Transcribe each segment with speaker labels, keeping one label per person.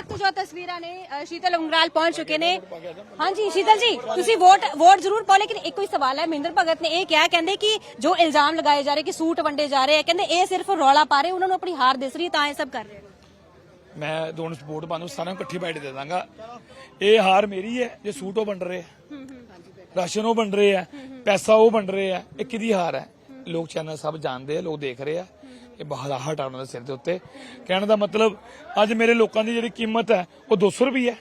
Speaker 1: ਵਕਤ ਜੋ ਤਸਵੀਰਾਂ ਨੇ ਸ਼ੀਤਲ ਉਂਗਰਾਲ ਪਹੁੰਚ ਚੁੱਕੇ ਨੇ। ਹਾਂਜੀ ਸ਼ੀਤਲ ਜੀ ਤੁਸੀਂ ਵੋਟ ਵੋਟ ਜ਼ਰੂਰ ਪਾਓ ਲੇਕਿਨ ਇੱਕੋ ਹੀ ਸਵਾਲ ਹੈ ਮਹਿੰਦਰ ਭਗਤ ਨੇ ਇਹ ਕਿਹਾ ਕਹਿੰਦੇ ਕਿ ਜੋ ਇਲਜ਼ਾਮ ਲਗਾਏ ਜਾ ਰਹੇ ਕਿ ਸੂਟ ਵੰਡੇ ਜਾ ਰਹੇ ਆ ਕਹਿੰਦੇ ਇਹ ਸਿਰਫ ਰੌਲਾ ਪਾ ਰਹੇ ਉਹਨਾਂ ਨੂੰ ਆਪਣੀ ਹਾਰ ਦਿਸ ਰਹੀ ਹੈ ਤਾਂ ਇਹ ਸਭ ਕਰ ਰਹੇ
Speaker 2: ਮੈਂ ਦੋਨੋਂ ਸਪੋਰਟ ਪਾਉਂ ਸਾਰਿਆਂ ਨੂੰ ਇਕੱਠੀ ਬਾਈਟ ਦੇ ਦਾਂਗਾ। ਇਹ ਹਾਰ ਮੇਰੀ ਹੈ ਜੇ ਸੂਟ ਉਹ ਵੰਡ ਰਹੇ ਰਾਸ਼ਨ ਉਹ ਵੰਡ ਰਹੇ ਆ ਪੈਸਾ ਉਹ ਵੰਡ ਰਹੇ ਆ ਇਹ ਕਿਹਦੀ ਹਾਰ ਹੈ? ਲੋਕ ਚੈਨਲ ਸਭ ਜਾਣਦੇ ਆ ਲੋਕ ਦੇਖ ਰਹੇ ਆ। ਇਹ ਬਹੁਤ ਆ ਉਹਨਾਂ ਦੇ ਸਿਰ ਦੇ ਉੱਤੇ। ਕਹਿਣ ਦਾ ਮਤਲਬ, ਅੱਜ ਮੇਰੇ ਲੋਕਾਂ ਦੀ ਜਿਹੜੀ ਕੀਮਤ ਹੈ, ਉਹ 200 ਰੁਪਏ ਹੈ।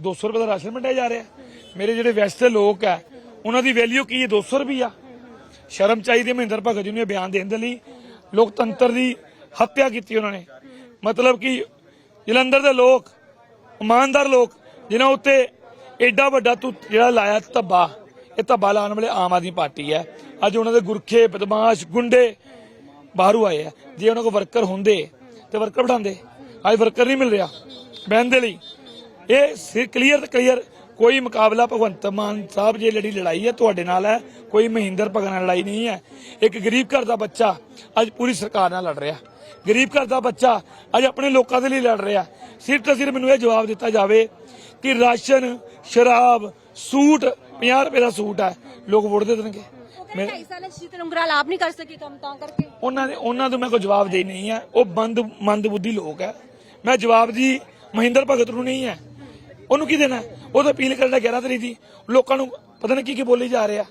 Speaker 2: 200 ਰੁਪਏ ਦਾ ਰਾਸ਼ਨ ਵੰਡਿਆ ਜਾ ਰਿਹਾ ਮੇਰੇ ਜਿਹੜੇ ਵੈਸਟ ਦੇ ਲੋਕ ਹੈ, ਉਹਨਾਂ ਦੀ ਵੈਲਿਊ ਕੀ ਹੈ? 200 ਰੁਪਿਆ ਸ਼ਰਮ ਚਾਹੀਦੀ ਮਹਿੰਦਰ ਭਗਤ ਜੀ ਨੂੰ ਇਹ ਬਿਆਨ ਦੇਣ ਦੇ ਲਈ। ਲੋਕਤੰਤਰ ਦੀ ਹੱਤਿਆ ਕੀਤੀ ਉਹਨਾਂ ਨੇ। ਮਤਲਬ ਕਿ ਜਲੰਧਰ ਦੇ ਲੋਕ, ਇਮਾਨਦਾਰ ਲੋਕ, ਜਿਨ੍ਹਾਂ ਉੱਤੇ ਐਡਾ ਵੱਡਾ ਤੂੰ ਜਿਹੜਾ ਲਾਇਆ ਧੱਬਾ, ਇਹ ਧੱਬਾ ਲਾਉਣ ਵਾਲੇ ਆਮ ਆਦਮੀ ਪਾਰਟੀ ਹੈ। ਅੱਜ ਉਹਨਾਂ ਦੇ ਗੁਰਖੇ ਬਦਮਾਸ਼, ਗੁੰਡੇ ਬਾਹਰੋਂ ਆਏ ਆ। ਜੇ ਉਹਨਾਂ ਕੋਲ ਵਰਕਰ ਹੁੰਦੇ, ਤੇ ਵਰਕਰ ਬਿਠਾਉਂਦੇ। ਅੱਜ ਵਰਕਰ ਨਹੀਂ ਮਿਲ ਰਿਹਾ। ਬਹਿਣ ਦੇ ਲਈ। ਇਹ ਸਿਰ ਕਲੀਅਰ ਤੇ ਕਲੀਅਰ ਕੋਈ ਮੁਕਾਬਲਾ ਭਗਵੰਤ ਮਾਨ ਸਾਹਿਬ ਜੇ ਲੜੀ ਲੜਾਈ ਹੈ, ਤੁਹਾਡੇ ਨਾਲ ਹੈ। ਕੋਈ ਮਹਿੰਦਰ ਭਗਤ ਨਾਲ ਲੜਾਈ ਨਹੀਂ ਹੈ। ਇੱਕ ਗਰੀਬ ਘਰ ਦਾ ਬੱਚਾ ਅੱਜ ਪੂਰੀ ਸਰਕਾਰ ਨਾਲ ਲੜ ਰਿਹਾ। ਗਰੀਬ ਘਰ ਦਾ ਬੱਚਾ ਅੱਜ ਆਪਣੇ ਲੋਕਾਂ ਦੇ ਲਈ ਲੜ ਰਿਹਾ। ਸਿਰਫ ਤਾਂ ਸਿਰਫ ਮੈਨੂੰ ਇਹ ਜਵਾਬ ਦਿੱਤਾ ਜਾਵੇ ਕਿ ਰਾਸ਼ਨ, ਸ਼ਰਾਬ, ਸੂਟ 50 ਰੁਪਏ ਦਾ ਸੂਟ ਹੈ। ਲੋਕ ਵੋਟ ਦੇ ਦੇਣਗੇ।
Speaker 1: ਸਾਲ ਆਪ ਨਹੀਂ ਕਰ ਸਕੀ ਕੰਮ ਤਾਂ ਕਰਕੇ।
Speaker 2: ਉਹਨਾਂ ਦੇ ਉਹਨਾਂ ਤੋਂ ਮੈਂ ਕੋਈ ਜਵਾਬ ਦੇ ਨਹੀਂ ਹੈ। ਉਹ ਬੰਦ ਮੰਦਬੁੱਧੀ ਲੋਕ ਹੈ। ਮੈਂ ਜਵਾਬ ਜੀ ਮਹਿੰਦਰ ਭਗਤ ਨੂੰ ਨਹੀਂ ਹੈ। ਉਹਨੂੰ ਕੀ ਦੇਣਾ ਉਹ ਤਾਂ ਅਪੀਲ ਕਰਨ ਦਾ 11 ਤਰੀਕ ਦੀ। ਲੋਕਾਂ ਨੂੰ ਪਤਾ ਨਹੀਂ ਕੀ ਕੀ ਬੋਲੀ ਜਾ ਰਿਹਾ।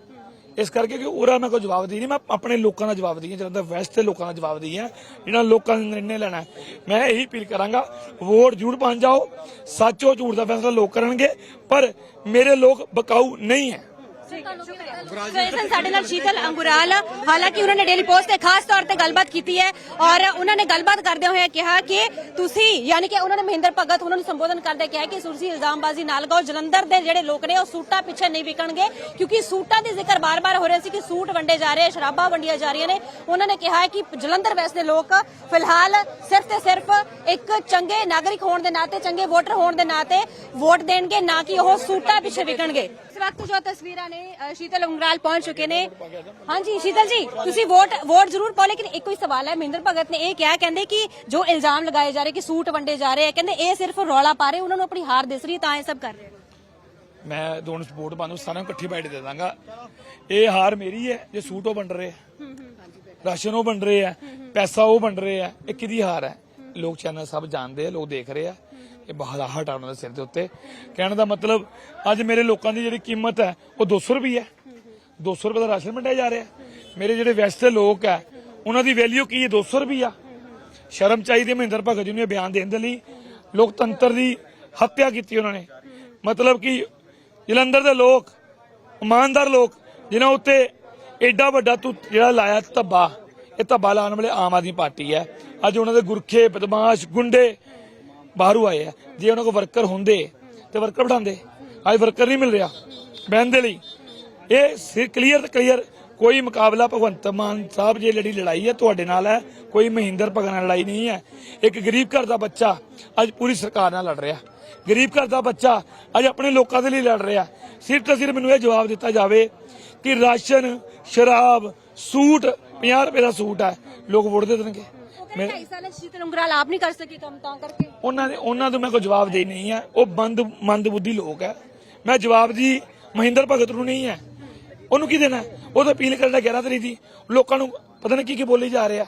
Speaker 2: ਇਸ ਕਰਕੇ ਕਿ ਉਹਦਾ ਮੈਂ ਕੋਈ ਜਵਾਬ ਦੇ ਨਹੀਂ। ਮੈਂ ਆਪਣੇ ਲੋਕਾਂ ਦਾ ਜਵਾਬ ਦੀ ਹਾਂ ਜਿਹੜਾ ਵੈਸਟ ਦੇ ਲੋਕਾਂ ਦਾ ਜਵਾਬ ਦੀ ਹਾਂ। ਜਿਹੜਾ ਲੋਕਾਂ ਨੇ ਨਿਰਣੇ ਲੈਣਾ। ਮੈਂ ਇਹੀ ਅਪੀਲ ਕਰਾਂਗਾ। ਵੋਟ ਜ਼ਰੂਰ ਪਾਉਣ ਜਾਓ। ਸੱਚੋ ਝੂਠ ਦਾ ਫੈਸਲਾ ਲੋਕ ਕਰਨਗੇ। ਪਰ ਮੇਰੇ ਲੋਕ ਬਕਾਊ ਨਹੀਂ ਹੈ।
Speaker 1: ਸਾਡੇ ਨਾਲ ਸ਼ੀਤਲ ਅੰਗੁਰਾਲ ਹਾਲਾਂਕਿ ਉਹਨਾਂ ਨੇ ਡੇਲੀ ਪੋਸਟ ਤੇ ਖਾਸ ਤੌਰ ਤੇ ਗੱਲਬਾਤ ਕੀਤੀ ਹੈ ਔਰ ਉਹਨਾਂ ਨੇ ਗੱਲਬਾਤ ਕਰਦੇ ਹੋਏ ਕਿਹਾ ਕਿ ਤੁਸੀਂ ਯਾਨੀ ਕਿ ਉਹਨਾਂ ਨੇ ਮਹਿੰਦਰ ਭਗਤ ਉਹਨਾਂ ਨੂੰ ਸੰਬੋਧਨ ਕਰਦੇ ਕਿਹਾ ਕਿ ਸੁਰਸੀ ਇਲਜ਼ਾਮਬਾਜ਼ੀ ਨਾਲ ਲਗਾਓ ਜਲੰਧਰ ਦੇ ਜਿਹੜੇ ਲੋਕ ਨੇ ਉਹ ਸੂਟਾਂ ਪਿੱਛੇ ਨਹੀਂ ਵਿਕਣਗੇ ਕਿਉਂਕਿ ਸੂਟਾਂ ਦੀ ਜ਼ਿਕਰ ਬਾਰ-ਬਾਰ ਹੋ ਰਿਹਾ ਸੀ ਕਿ ਸੂਟ ਵੰਡੇ ਜਾ ਰਹੇ ਸ਼ਰਾਬਾਂ ਵੰਡੀਆਂ ਜਾ ਰਹੀਆਂ ਨੇ। ਉਹਨਾਂ ਨੇ ਕਿਹਾ ਕਿ ਜਲੰਧਰ ਵੈਸਟ ਦੇ ਲੋਕ ਫਿਲਹਾਲ ਸਿਰਫ ਤੇ ਸਿਰਫ ਇੱਕ ਚੰਗੇ ਨਾਗਰਿਕ ਹੋਣ ਦੇ ਨਾਤੇ ਚੰਗੇ ਵੋਟਰ ਹੋਣ ਦੇ ਨਾਤੇ ਵੋਟ ਦੇਣਗੇ ਨਾ ਕਿ ਉਹ ਸੂਟਾਂ ਪਿੱਛੇ ਵਿਕਣਗੇ। ਇਸ ਵਕਤ ਜੋ ਤਸਵੀਰਾਂ ਨੇ ਅ, ਸ਼ੀਤਲ ਉਂਗਰਾਲ ਪਹੁੰਚ ਚੁੱਕੇ ਨੇ ਹਾਂਜੀ ਸ਼ੀਤਲ ਜੀ ਤੁਸੀਂ ਵੋਟ ਵੋਟ ਜ਼ਰੂਰ ਪਾਓ ਲੇਕਿਨ ਇੱਕੋ ਹੀ ਸਵਾਲ ਹੈ ਮਹਿੰਦਰ ਭਗਤ ਨੇ ਇਹ ਕਿਹਾ ਕਹਿੰਦੇ ਕਿ ਜੋ ਇਲਜ਼ਾਮ ਲਗਾਏ ਜਾ ਰਹੇ ਕਿ ਸੂਟ ਵੰਡੇ ਜਾ ਰਹੇ ਆ ਕਹਿੰਦੇ ਇਹ ਸਿਰਫ ਰੌਲਾ ਪਾ ਰਹੇ ਉਹਨਾਂ ਨੂੰ ਆਪਣੀ ਹਾਰ ਦਿਸ ਰਹੀ ਹੈ ਤਾਂ ਇਹ ਸਭ ਕਰ ਰਹੇ ਨੇ
Speaker 2: ਮੈਂ ਦੋਨੋਂ ਸਪੋਰਟ ਪਾਉਂ ਸਾਰਿਆਂ ਨੂੰ ਇਕੱਠੀ ਬਾਈਟ ਦੇ ਦਾਂਗਾ ਇਹ ਹਾਰ ਮੇਰੀ ਹੈ ਜੇ ਸੂਟ ਉਹ ਵੰਡ ਰਹੇ ਆ ਰਾਸ਼ਨ ਉਹ ਵੰਡ ਰਹੇ ਆ ਪੈਸਾ ਉਹ ਵੰਡ ਰਹੇ ਆ ਇਹ ਕਿਹਦੀ ਹਾਰ ਹੈ ਲੋਕ ਚੈਨਲ ਸਭ ਜਾਣਦੇ ਆ ਲੋਕ ਦੇਖ ਰਹੇ ਆ ਇਹ ਬਹੁਤ ਆ ਉਹਨਾਂ ਦੇ ਸਿਰ ਦੇ ਉੱਤੇ। ਕਹਿਣ ਦਾ ਮਤਲਬ, ਅੱਜ ਮੇਰੇ ਲੋਕਾਂ ਦੀ ਜਿਹੜੀ ਕੀਮਤ ਹੈ, ਉਹ 200 ਰੁਪਏ ਹੈ। 200 ਰੁਪਏ ਦਾ ਰਾਸ਼ਨ ਵੰਡਿਆ ਜਾ ਰਿਹਾ ਮੇਰੇ ਜਿਹੜੇ ਵੈਸਟ ਦੇ ਲੋਕ ਹੈ, ਉਹਨਾਂ ਦੀ ਵੈਲਿਊ ਕੀ ਹੈ? 200 ਰੁਪਿਆ ਸ਼ਰਮ ਚਾਹੀਦੀ ਹੈ ਮਹਿੰਦਰ ਭਗਤ ਜੀ ਨੂੰ ਬਿਆਨ ਦੇਣ ਦੇ ਲਈ। ਲੋਕਤੰਤਰ ਦੀ ਹੱਤਿਆ ਕੀਤੀ ਉਹਨਾਂ ਨੇ। ਮਤਲਬ ਕਿ ਜਲੰਧਰ ਦੇ ਲੋਕ, ਇਮਾਨਦਾਰ ਲੋਕ, ਜਿਨ੍ਹਾਂ ਉੱਤੇ ਐਡਾ ਵੱਡਾ ਤੂੰ ਜਿਹੜਾ ਲਾਇਆ ਧੱਬਾ, ਇਹ ਧੱਬਾ ਲਾਉਣ ਵਾਲੇ ਆਮ ਆਦਮੀ ਪਾਰਟੀ ਹੈ। ਅੱਜ ਉਹਨਾਂ ਦੇ ਗੁਰਖੇ, ਬਦਮਾਸ਼, ਗੁੰਡੇ ਬਾਹਰੋਂ ਆਏ ਆ। ਜੇ ਉਹਨਾਂ ਕੋਲ ਵਰਕਰ ਹੁੰਦੇ, ਤੇ ਵਰਕਰ ਬਿਠਾਉਂਦੇ। ਅੱਜ ਵਰਕਰ ਨਹੀਂ ਮਿਲ ਰਿਹਾ ਬਹਿਣ ਦੇ ਲਈ। ਇਹ ਸਿਰ ਕਲੀਅਰ ਤੇ ਕਲੀਅਰ ਕੋਈ ਮੁਕਾਬਲਾ ਭਗਵੰਤ ਮਾਨ ਸਾਹਿਬ ਜੇ ਲੜੀ ਲੜਾਈ ਹੈ ਤੁਹਾਡੇ ਨਾਲ ਹੈ, ਕੋਈ ਮਹਿੰਦਰ ਭਗਤ ਨਾਲ ਲੜਾਈ ਨਹੀਂ ਹੈ। ਇੱਕ ਗਰੀਬ ਘਰ ਦਾ ਬੱਚਾ ਅੱਜ ਪੂਰੀ ਸਰਕਾਰ ਨਾਲ ਲੜ ਰਿਹਾ। ਗਰੀਬ ਘਰ ਦਾ ਬੱਚਾ ਅੱਜ ਆਪਣੇ ਲੋਕਾਂ ਦੇ ਲਈ ਲੜ ਰਿਹਾ। ਸਿਰ ਤੇ ਸਿਰ ਮੈਨੂੰ ਇਹ ਜਵਾਬ ਦਿੱਤਾ ਜਾਵੇ ਕਿ ਰਾਸ਼ਨ, ਸ਼ਰਾਬ, ਸੂਟ 50 ਰੁਪਏ ਦਾ ਸੂਟ ਹੈ। ਲੋਕ ਵੋਟ ਦੇ ਦੇਣਗੇ।
Speaker 1: ਕਹਿੰਦੇ ਢਾਈ ਸਾਲ 'ਚ ਸ਼ੀਤਲ ਉਂਗਰਾਲ ਆਪ ਨਹੀਂ ਕਰ ਸਕੀ ਕੰਮ ਤਾਂ ਕਰਕੇ।
Speaker 2: ਉਹਨਾਂ ਦੇ ਉਹਨਾਂ ਤੋਂ ਮੈਂ ਕੋਈ ਜਵਾਬ ਦੇ ਨਹੀਂ ਹੈ। ਉਹ ਬੰਦ ਮੰਦਬੁੱਧੀ ਲੋਕ ਹੈ। ਮੈਂ ਜਵਾਬ ਜੀ ਮਹਿੰਦਰ ਭਗਤ ਨੂੰ ਨਹੀਂ ਹੈ। ਉਹਨੂੰ ਕੀ ਦੇਣਾ? ਉਹ ਤਾਂ ਅਪੀਲ ਕਰਨ ਦਾ 11 ਤਰੀਕ ਦੀ। ਲੋਕਾਂ ਨੂੰ ਪਤਾ ਨਹੀਂ ਕੀ ਕੀ ਬੋਲੀ ਜਾ ਰਿਹਾ।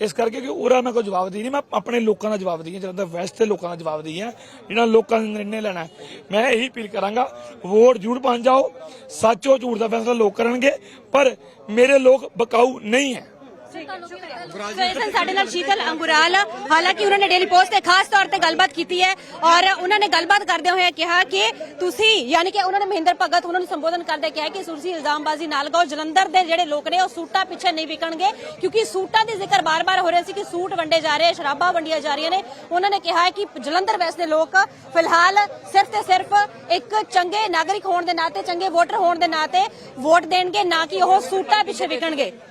Speaker 2: ਇਸ ਕਰਕੇ ਕਿ ਉਹਦਾ ਮੈਂ ਕੋਈ ਜਵਾਬ ਦੇ ਨਹੀਂ। ਮੈਂ ਆਪਣੇ ਲੋਕਾਂ ਦਾ ਜਵਾਬ ਦੀ ਹਾਂ ਜਿਹੜਾ ਵੈਸਟ ਦੇ ਲੋਕਾਂ ਦਾ ਜਵਾਬ ਦੀ ਹਾਂ। ਜਿਹੜਾ ਲੋਕਾਂ ਨੇ ਨਿਰਣੇ ਲੈਣਾ। ਮੈਂ ਇਹੀ ਅਪੀਲ ਕਰਾਂਗਾ। ਵੋਟ ਜ਼ਰੂਰ ਪਾਉਣ ਜਾਓ। ਸੱਚੋ ਝੂਠ ਦਾ ਫੈਸਲਾ ਲੋਕ ਕਰਨਗੇ। ਪਰ ਮੇਰੇ ਲੋਕ ਬਕਾਊ ਨਹੀਂ ਹੈ।
Speaker 1: ਸੋ ਸਾਡੇ ਨਾਲ ਸ਼ੀਤਲ ਅੰਗੁਰਾਲ ਹਾਲਾਂਕਿ ਉਹਨਾਂ ਨੇ ਡੇਲੀ ਪੋਸਟ ਤੇ ਖਾਸ ਤੌਰ ਤੇ ਗੱਲਬਾਤ ਕੀਤੀ ਹੈ ਔਰ ਉਹਨਾਂ ਨੇ ਗੱਲਬਾਤ ਕਰਦੇ ਹੋਏ ਕਿਹਾ ਕਿ ਤੁਸੀਂ ਯਾਨੀ ਕਿ ਉਹਨਾਂ ਨੇ ਮਹਿੰਦਰ ਭਗਤ ਉਹਨਾਂ ਨੂੰ ਸੰਬੋਧਨ ਕਰਦੇ ਕਿਹਾ ਕਿ ਸੁਰਸੀ ਇਲਜ਼ਾਮਬਾਜ਼ੀ ਨਾਲ ਲਗਾਓ ਜਲੰਧਰ ਦੇ ਜਿਹੜੇ ਲੋਕ ਨੇ ਉਹ ਸੂਟਾਂ ਪਿੱਛੇ ਨਹੀਂ ਵਿਕਣਗੇ ਕਿਉਂਕਿ ਸੂਟਾਂ ਦੀ ਜ਼ਿਕਰ ਬਾਰ-ਬਾਰ ਹੋ ਰਿਹਾ ਸੀ ਕਿ ਸੂਟ ਵੰਡੇ ਜਾ ਰਹੇ ਸ਼ਰਾਬਾਂ ਵੰਡੀਆਂ ਜਾ ਰਹੀਆਂ ਨੇ ਉਹਨਾਂ ਨੇ ਕਿਹਾ ਕਿ ਜਲੰਧਰ ਵੈਸਟ ਦੇ ਲੋਕ ਫਿਲਹਾਲ ਸਿਰਫ ਤੇ ਸਿਰਫ ਇੱਕ ਚੰਗੇ ਨਾਗਰਿਕ ਹੋਣ ਦੇ ਨਾਤੇ ਚੰਗੇ ਵੋਟਰ ਹੋਣ ਦੇ ਨਾਤੇ ਵੋਟ ਦੇਣਗੇ ਨਾ ਕਿ ਉਹ ਸੂਟਾਂ ਪਿੱਛੇ ਵਿਕਣਗੇ